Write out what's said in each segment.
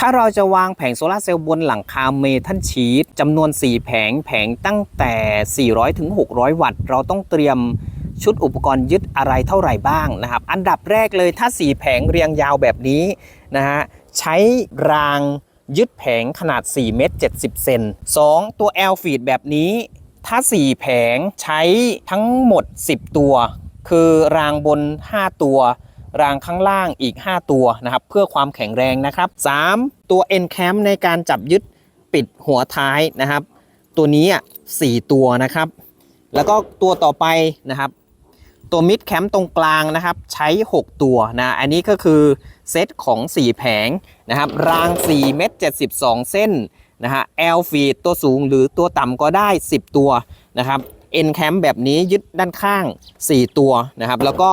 ถ้าเราจะวางแผงโซลาเซลล์บนหลังคาเมทัลชีตจำนวน 4 แผงแผงตั้งแต่ 400 ถึง 600 วัตต์ เราต้องเตรียมชุดอุปกรณ์ยึดอะไรเท่าไหร่บ้างนะครับ อันดับแรกเลยถ้า 4 แผงเรียงยาวแบบนี้นะฮะใช้รางยึดแผงขนาด 4 เมตร 70 เซน 2 ตัว L feed แบบนี้ถ้า 4 แผงใช้ทั้งหมด 10 ตัว คือรางบน 5 ตัว รางข้างล่างอีก 5 ตัวนะครับ เพื่อความแข็งแรงนะครับ 3 ตัว N cam ในการจับยึดปิดหัวท้ายนะครับ ตัวนี้อะ4ตัวนะครับ แล้วก็ตัวต่อไปนะครับ ตัวมิดแคมตรงกลางนะครับ ใช้ 6 ตัวนะอันนี้ก็คือเซตของ 4 แผงนะครับ ราง 4 เมตร 72 เส้นนะฮะ L feed ตัวสูงหรือตัวต่ำก็ได้ 10 ตัวนะครับ N cam แบบนี้ยึดด้านข้าง 4 ตัวนะครับ แล้วก็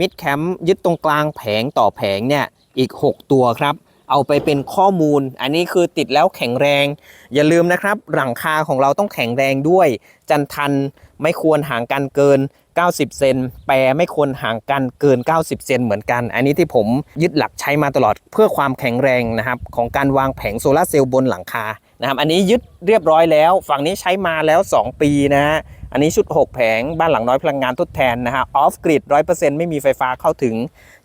มิดแคมป์ยึดตรงกลางแผงต่อแผงเนี่ยอีก 6 ตัวครับ เอาไปเป็นข้อมูล อันนี้คือติดแล้วแข็งแรง อย่าลืมนะครับ หลังคาของเราต้องแข็งแรงด้วย จันทันไม่ควรห่างกันเกิน 90 เซนแปรไม่ควรห่างกันเกิน 90 เซนเหมือนกัน อันนี้ที่ผมยึดหลักใช้มาตลอดเพื่อความแข็งแรงนะครับ ของการวางแผงโซลาร์เซลล์บนหลังคา นะครับอันนี้ยึดเรียบร้อยแล้ว ฝั่งนี้ใช้มาแล้ว 2 ปีนะฮะอันนี้ชุด 6 แผงบ้านหลังน้อยพลังงานทดแทนนะฮะออฟกริด100%ไม่มีไฟฟ้าเข้าถึง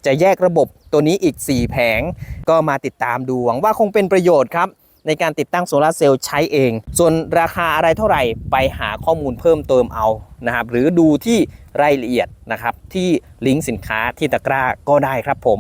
จะแยกระบบตัวนี้อีก 4 แผง ก็มาติดตามดูหวังว่าคงเป็นประโยชน์ครับในการติดตั้งโซลาร์เซลล์ใช้เอง ส่วนราคาอะไรเท่าไหร่ไปหาข้อมูลเพิ่มเติมเอานะครับ หรือดูที่รายละเอียดนะครับ ที่ลิงก์สินค้าที่ตะกร้าก็ได้ครับผม